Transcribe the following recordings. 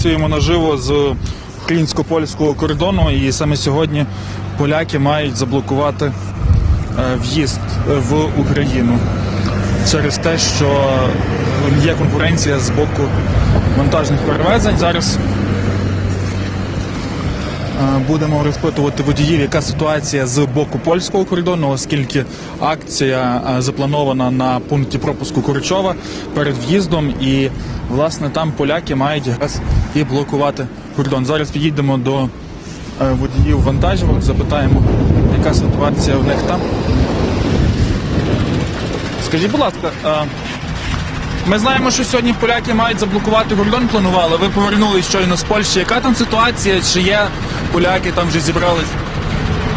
працюємо наживо з українсько-польського кордону, і саме сьогодні поляки мають заблокувати е, в'їзд е, в Україну через те, що е, є конкуренція з боку вантажних перевезень. Зараз Будемо розпитувати водіїв, яка ситуація з боку польського кордону, оскільки акція е, запланована на пункті пропуску Курчова перед в'їздом, і власне там поляки мають якраз і блокувати кордон. Зараз підійдемо до е, водіїв вантажівок, запитаємо, яка ситуація в них там. Скажіть, будь ласка, е, ми знаємо, що сьогодні поляки мають заблокувати кордон, планували. Ви повернулись щойно з Польщі. Яка там ситуація? Чи є поляки там вже зібрались?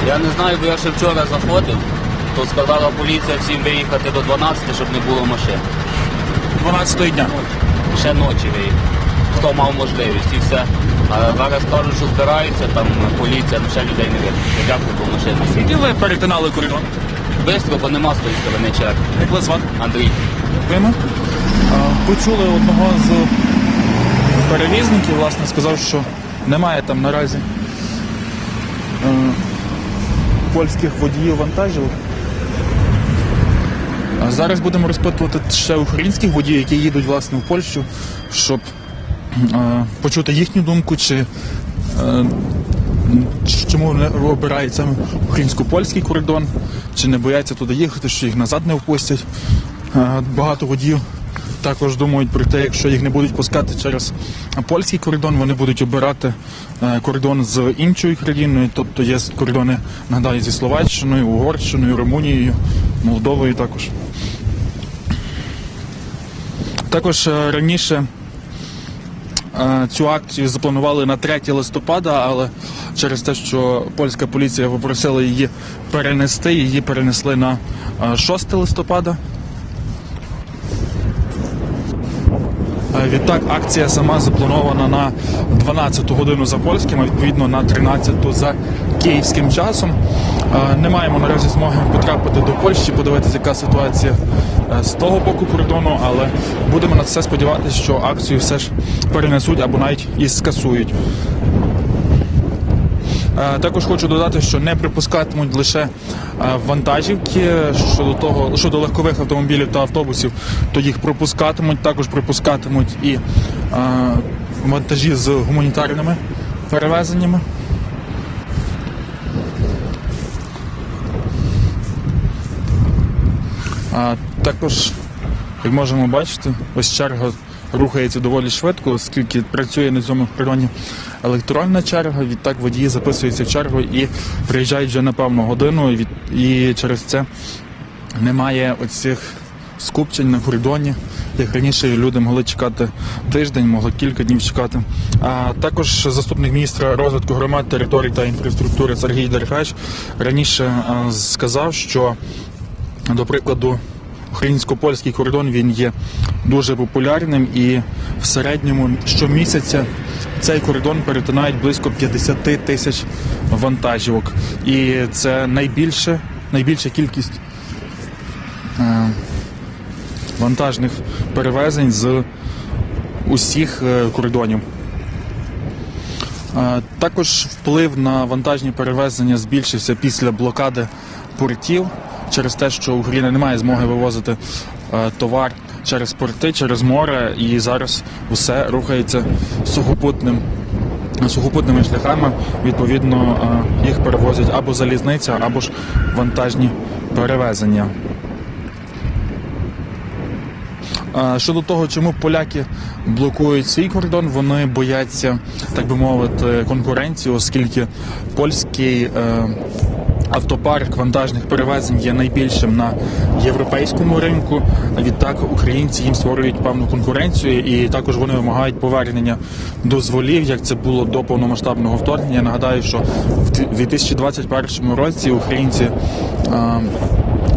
Я не знаю, бо я ще вчора заходив, то сказала поліція всім виїхати до 12, щоб не було машин. 12 дня. Ще ночі виїхати. Хто мав можливість і все. А зараз кажуть, що збираються, там поліція, ну ще людей не виїхати. Дякую, бо машин не Скільки ви перетинали кордон? Бистро, бо нема з тої сторони черги. Як вас звати? Андрій. Дякуємо. Почули одного з перевізників, власне, сказав, що немає там наразі е, польських водіїв вантажівок. А Зараз будемо розпитувати ще українських водіїв, які їдуть власне в Польщу, щоб е, почути їхню думку, чи е, чому вони обирають саме українсько-польський кордон, чи не бояться туди їхати, що їх назад не впустять. Багато водіїв також думають про те, якщо їх не будуть пускати через польський кордон, вони будуть обирати е, кордон з іншою країною, тобто є кордони, нагадаю, зі Словаччиною, Угорщиною, Румунією, Молдовою також. Також е, раніше Е, Цю акцію запланували на 3 листопада, але через те, що польська поліція попросила її перенести, її перенесли на е, 6 листопада. Відтак акція сама запланована на 12 годину за польським, а відповідно на 13 за київським часом. Е, Не маємо наразі змоги потрапити до Польщі, подивитися, яка ситуація е, з того боку кордону, але будемо на це сподіватися, що акцію все ж перенесуть або навіть і скасують. Е, Також хочу додати, що не припускатимуть лише е, вантажівки щодо того, щодо легкових автомобілів та автобусів, то їх пропускатимуть. Також припускатимуть і е, вантажі з гуманітарними перевезеннями. Також, як можемо бачити, ось черга рухається доволі швидко, оскільки працює на цьому кордоні електронна черга. Відтак водії записуються в чергу і приїжджають вже на певну годину, і, від, і через це немає оцих скупчень на кордоні. Як раніше люди могли чекати тиждень, могли кілька днів чекати. А також заступник міністра розвитку громад, територій та інфраструктури Сергій Деркач раніше сказав, що до прикладу, українсько-польський кордон він є дуже популярним і в середньому щомісяця цей кордон перетинають близько 50 тисяч вантажівок. І це найбільше, найбільша кількість е, вантажних перевезень з усіх е, кордонів. Е, Також вплив на вантажні перевезення збільшився після блокади портів через те, що Україна не має змоги вивозити е, товар через порти, через море, і зараз усе рухається сухопутним. Сухопутними шляхами, відповідно, е, їх перевозять або залізниця, або ж вантажні перевезення. Щодо того, чому поляки блокують свій кордон, вони бояться, так би мовити, конкуренції, оскільки польський е, автопарк вантажних перевезень є найбільшим на європейському ринку. Відтак українці їм створюють певну конкуренцію, і також вони вимагають повернення дозволів, як це було до повномасштабного вторгнення. Нагадаю, що в 2021 році українці. Е,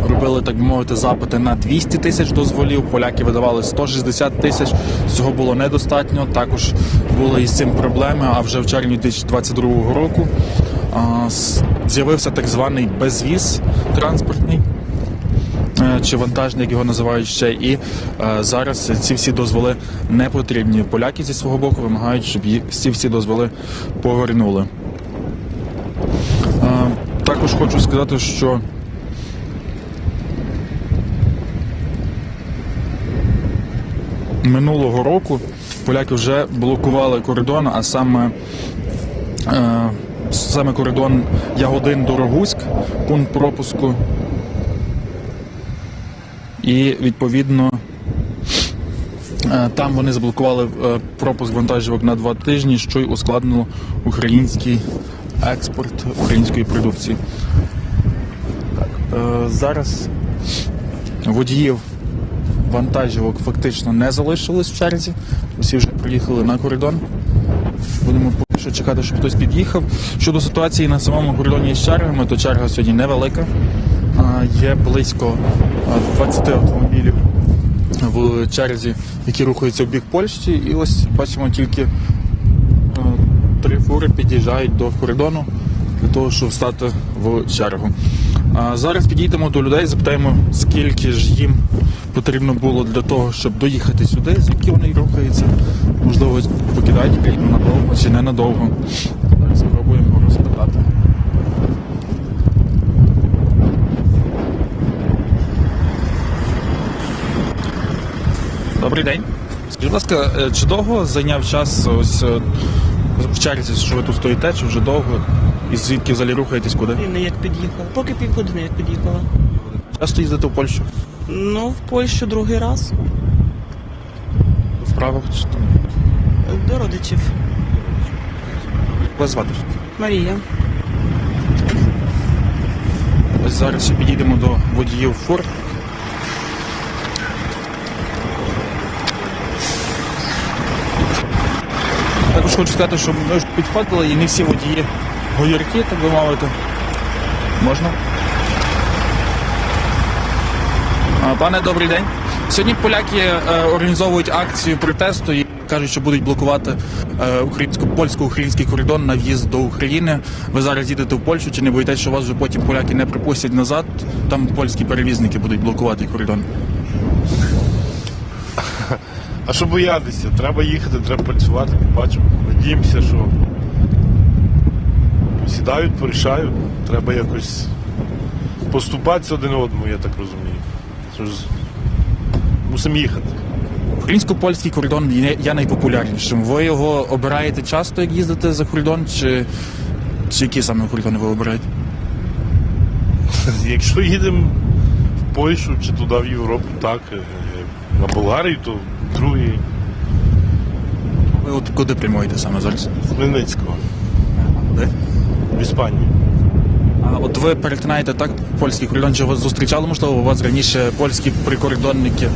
робили, так би мовити, запити на 200 тисяч дозволів. Поляки видавали 160 тисяч. Цього було недостатньо. Також були із цим проблеми. А вже в червні 2022 року а, з'явився так званий безвіз транспортний. Е, чи вантажний, як його називають ще. І е, зараз ці всі дозволи не потрібні. Поляки зі свого боку вимагають, щоб їх ці всі дозволи повернули. Е, також хочу сказати, що минулого року поляки вже блокували кордон, а саме, е, саме кордон Ягодин Дорогуськ, пункт пропуску. І відповідно е, там вони заблокували е, пропуск вантажівок на два тижні, що й ускладнило український експорт української продукції. Е, зараз водіїв вантажівок фактично не залишилось в черзі. Усі вже приїхали на кордон. Будемо що чекати, щоб хтось під'їхав. Щодо ситуації на самому кордоні з чергами, то черга сьогодні невелика. Є близько 20 автомобілів в черзі, які рухаються в бік Польщі. І ось бачимо тільки три фури під'їжджають до кордону для того, щоб стати в чергу. Зараз підійдемо до людей, запитаємо, скільки ж їм потрібно було для того, щоб доїхати сюди, звідки вони рухаються. Можливо, покидають країну надовго чи ненадовго. Спробуємо розпитати. Добрий день. Скажіть, будь ласка, е, чи довго зайняв час ось е, в черзі, що ви тут стоїте, чи вже довго? І звідки взагалі рухаєтесь куди? Години як під'їхала. Поки півгодини як під'їхала. Часто їздите в Польщу? Ну, в Польщу другий раз. В справах чи там? До родичів. Вас звати? Марія. Ось зараз ще підійдемо до водіїв фур. Також хочу сказати, що ми підходили і не всі водії говірки, так би мовити. Можна? А, Пане, добрий день. Сьогодні поляки е, організовують акцію протесту і кажуть, що будуть блокувати е, українсько польсько-український кордон на в'їзд до України. Ви зараз їдете в Польщу чи не боїтесь, що вас вже потім поляки не припустять назад? Там польські перевізники будуть блокувати кордон. А що боятися? Треба їхати, треба працювати, бачимо. Надіємося, що сідають, порішають. Треба якось поступатися один одному, я так розумію. Що ж, Мусимо їхати. Українсько-польський кордон є, є найпопулярнішим. Ви його обираєте часто, як їздите за кордон, чи, чи які саме кордони ви обираєте? Якщо їдемо в Польщу чи туди в Європу, так, е, на Болгарію, то другий Ви от куди прямуєте саме зараз? з Хмельницького, Де? в Іспанію. А от ви перетинаєте так польський кордон, чи вас зустрічали, можливо, у вас раніше польські прикордонники,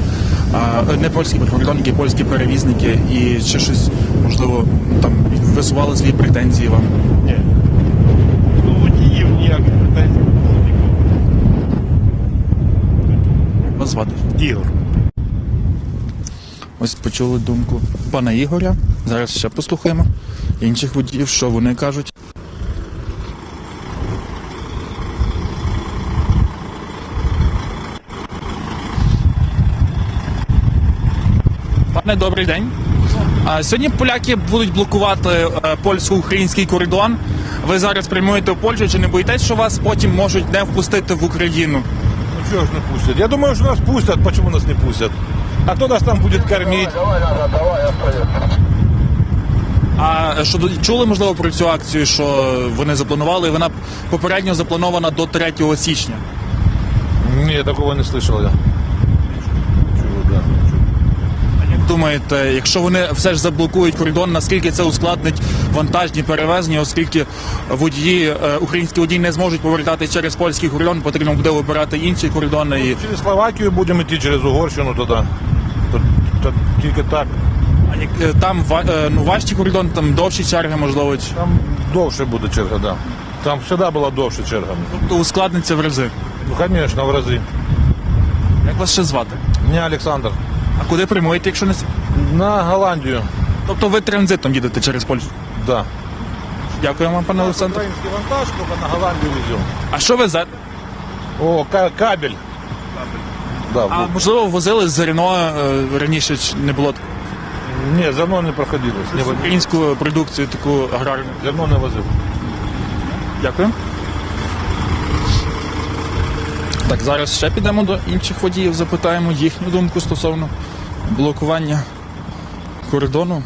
а, е, не польські прикордонники, польські перевізники і ще щось, можливо, там висували свої претензії вам. Ні. До водіїв ніяких претензій не було нікого. Вас звати? Ігор. Ось почули думку пана Ігоря. Зараз ще послухаємо інших водіїв, що вони кажуть. Добрий день. Сьогодні поляки будуть блокувати е, польсько-український кордон. Ви зараз прямуєте в Польщу, чи не боїтесь, що вас потім можуть не впустити в Україну? Ну чего ж не пустят? Я думаю, что нас пустят. Почему нас не пустят? А кто нас там будет кормить? А що чули можливо про цю акцію, що вони запланували? і Вона попередньо запланована до 3 січня. Не, такого не слышал я. Чего, да. Як думаєте, якщо вони все ж заблокують кордон, наскільки це ускладнить вантажні перевезення, оскільки водії, е, українські водії не зможуть повертати через польський кордон, потрібно буде вибирати інші кордони. І Через Словакию будем идти, через Угорщину тогда. То- то Тільки так. а як е, там е, ну важчий кордон, там довші черги, можливо, чи- Там довше буде черга, да. Там всегда була довше черга. тобто ускладниться в рази. Ну, конечно, в рази. Як вас ще звати? Меня Александр. А куди прямуєте, якщо не с- На Голландию. тобто ви транзитом їдете через Польщу? Да. Дякую вам, пане Олександр. Украинский вантаж, только на Голландию везем. А що везете? О, ка- кабель. Да, А можливо, возили з зерно е, раніше чи не було такого? Ні, зерно не проходилось. Не возив. українську продукцію таку аграрну. Зерно не возив. Дякую. Так, зараз ще підемо до інших водіїв, запитаємо їхню думку стосовно блокування кордону.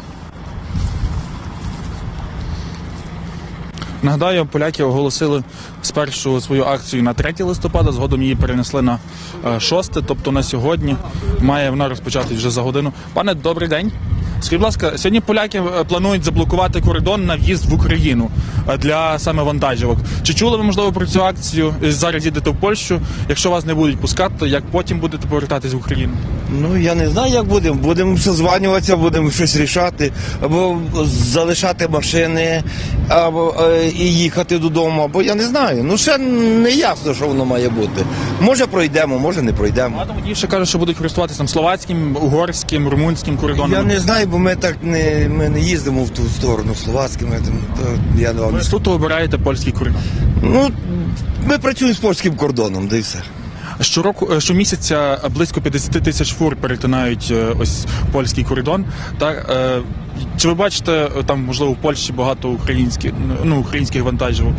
Нагадаю, поляки оголосили спершу свою акцію на 3 листопада, згодом її перенесли на е, 6, тобто на сьогодні має вона розпочатись вже за годину. Пане, добрий день. Скажіть, будь ласка, сьогодні поляки е, планують заблокувати кордон на в'їзд в Україну е, для саме вантажівок. Чи чули ви можливо про цю акцію? Е, Зараз їдете в Польщу. Якщо вас не будуть пускати, як потім будете повертатись в Україну? Ну я не знаю, як будемо. Будемо созванюватися, будемо щось рішати, або залишати машини, або е, і їхати додому, або я не знаю. Ну ще не ясно, що воно має бути. Може пройдемо, може не пройдемо. Багато водіїв ще кажуть, що будуть користуватися там словацьким, угорським, румунським кордоном. Я не знаю, бо ми так не ми не їздимо в ту сторону словацькими. там, то я вам Ви тут обираєте польський кордон. ну ми працюємо з польським кордоном, да і все. Щороку е, щомісяця близько 50 тисяч фур перетинають е, ось польський кордон. Так е, чи ви бачите там, можливо, в Польщі багато українських ну українських вантажівок?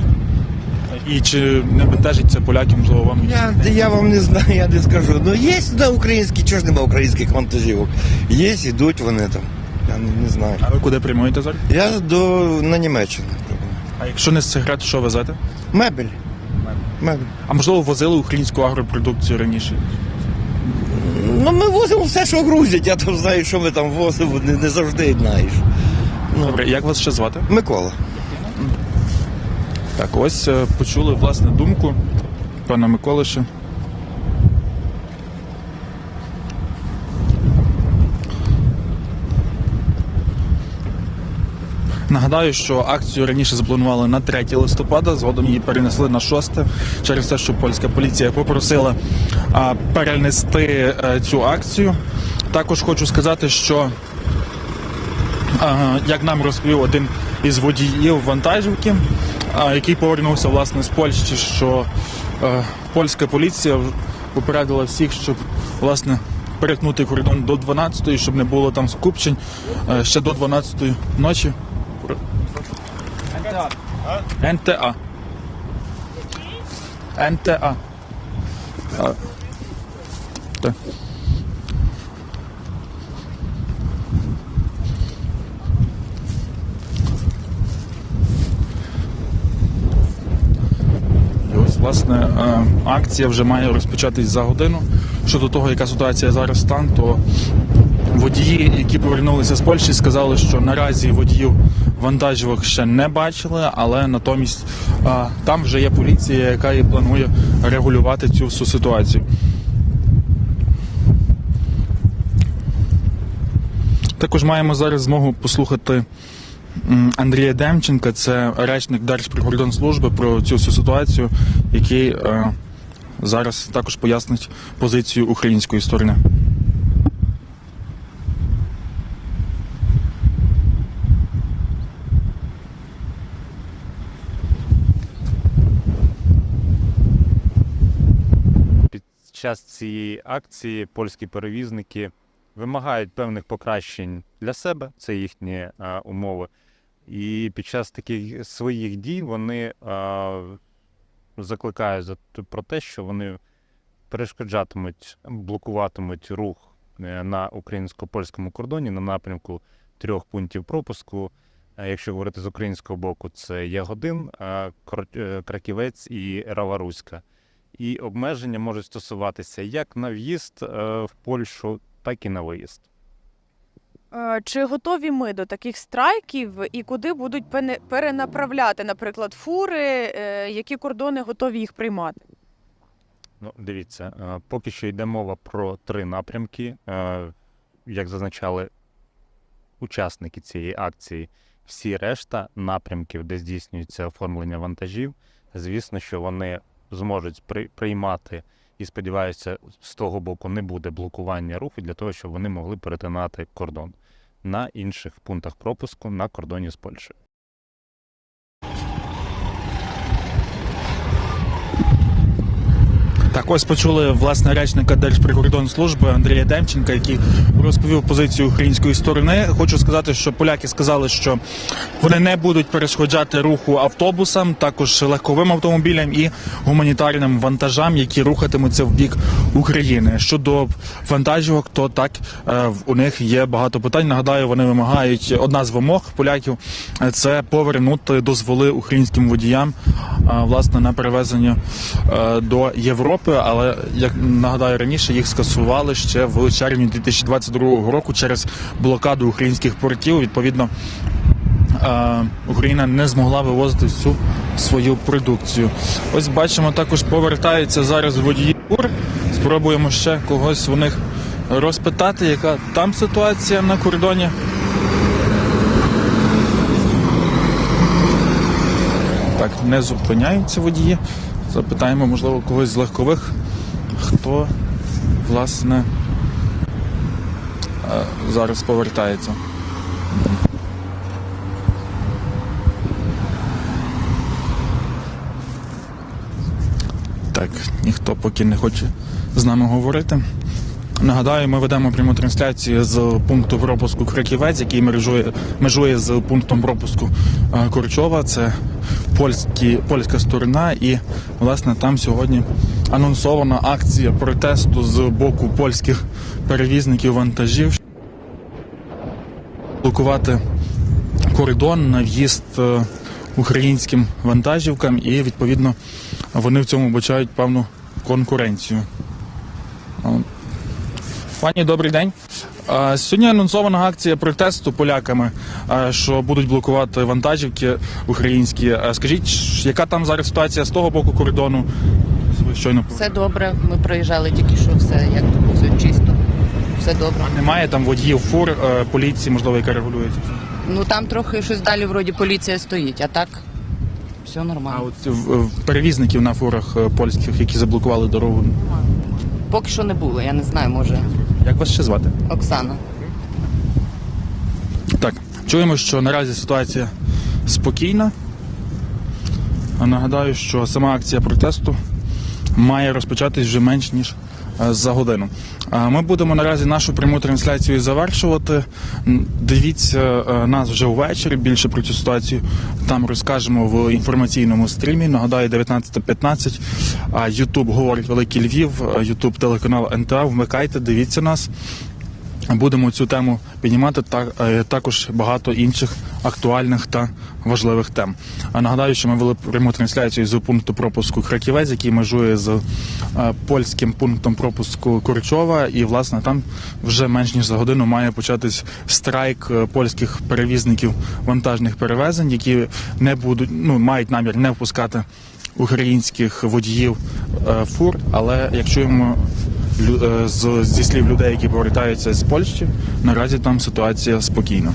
І чи не бентежить це поляків, можливо, вам? Я, я вам не знаю, я не скажу. Ну є на українські, чого ж нема українських вантажівок? Є, ідуть вони там. Я не, не знаю. А ви куди прямуєте зараз? Я до на Німеччину. А якщо не секрет, що везете? Мебель. Мебель. А можливо, возили українську агропродукцію раніше? Ну, ми возимо все, що грузять. Я там знаю, що ми там возимо, не, не завжди знаєш. Ну, Добре, як вас ще звати? Микола. Так, ось е, почули власне думку пана Миколиша. Нагадаю, що акцію раніше запланували на 3 листопада, згодом її перенесли на 6 через те, що польська поліція попросила перенести е, цю акцію. Також хочу сказати, що як нам розповів один із водіїв вантажівки, який повернувся власне з Польщі, що е, польська поліція попередила всіх, щоб власне перетнути кордон до 12-ї, щоб не було там скупчень е, ще до 12-ї ночі. НТА. НТА. А, так. І ось, власне, е, акція вже має розпочатись за годину. Щодо того, яка ситуація зараз стан, то водії, які повернулися з Польщі, сказали, що наразі водіїв вантажівок ще не бачили, але натомість там вже є поліція, яка і планує регулювати цю всю ситуацію. Також маємо зараз змогу послухати Андрія Демченка, це речник Держприкордонслужби про цю всю ситуацію, який е, зараз також пояснить позицію української сторони. Час цієї акції польські перевізники вимагають певних покращень для себе, це їхні е, умови. І під час таких своїх дій вони е, закликають за про те, що вони перешкоджатимуть, блокуватимуть рух е, на українсько-польському кордоні на напрямку трьох пунктів пропуску. Якщо говорити з українського боку, це Ягодин, Краківець і Раваруська і обмеження можуть стосуватися як на в'їзд е, в Польщу, так і на виїзд. Е, Чи готові ми до таких страйків і куди будуть перенаправляти, наприклад, фури, е, які кордони готові їх приймати? Ну, дивіться, поки що йде мова про три напрямки. Як зазначали учасники цієї акції, всі решта напрямків, де здійснюється оформлення вантажів, звісно, що вони зможуть при- приймати і сподіваюся, з того боку не буде блокування руху для того, щоб вони могли перетинати кордон на інших пунктах пропуску на кордоні з Польщею. Так, ось почули власне речника Держприкордонслужби Андрія Демченка, який розповів позицію української сторони. Хочу сказати, що поляки сказали, що вони не будуть перешкоджати руху автобусам, також легковим автомобілям і гуманітарним вантажам, які рухатимуться в бік України. Щодо вантажівок, то так е, у них є багато питань. Нагадаю, вони вимагають одна з вимог поляків е, це повернути дозволи українським водіям е, власне на перевезення до Європи. Але як нагадаю раніше, їх скасували ще в червні 2022 року через блокаду українських портів. Відповідно. е, Україна не змогла вивозити всю свою продукцію. Ось бачимо, також повертаються зараз водії фур. Спробуємо ще когось у них розпитати, яка там ситуація на кордоні. Так, не зупиняються водії. Запитаємо, можливо, когось з легкових, хто власне е, зараз повертається. Так, ніхто поки не хоче з нами говорити. Нагадаю, ми ведемо пряму трансляцію з пункту пропуску Краківець, який межує, межує з пунктом пропуску е, Корчова. Це польські, польська сторона, і власне там сьогодні анонсована акція протесту з боку польських перевізників вантажів. Блокувати кордон на в'їзд е, українським вантажівкам, і відповідно вони в цьому бачають певну конкуренцію. А, Пані, добрий день. Сьогодні анонсована акція протесту поляками, що будуть блокувати вантажівки українські. Скажіть, яка там зараз ситуація з того боку кордону? Щойно Все добре. Ми проїжджали тільки що все, як то все чисто. Все добре. немає там водіїв фур, е, поліції, можливо, яка регулює? Ну там трохи щось далі вроді поліція стоїть, а так все нормально. А от перевізників на фурах е, польських, які заблокували дорогу. Поки що не було, я не знаю, може Як вас ще звати? Оксана. Так, чуємо, що наразі ситуація спокійна. А Нагадаю, що сама акція протесту має розпочатись вже менш ніж за годину. Ми будемо наразі нашу пряму трансляцію завершувати. Дивіться е, нас вже ввечері. Більше про цю ситуацію там розкажемо в інформаційному стрімі. Нагадаю, 19.15. А Ютуб говорить Великий Львів, Ютуб телеканал НТА. Вмикайте, дивіться нас. Будемо цю тему піднімати та е, також багато інших актуальних та важливих тем. А нагадаю, що ми вели пряму трансляцію з пункту пропуску Краківець, який межує з е, польським пунктом пропуску Корчова, і власне там вже менш ніж за годину має початись страйк е, польських перевізників вантажних перевезень, які не будуть ну мають намір не впускати українських водіїв фур. Але як чуємо зі слів людей, які повертаються з Польщі, наразі там ситуація спокійна.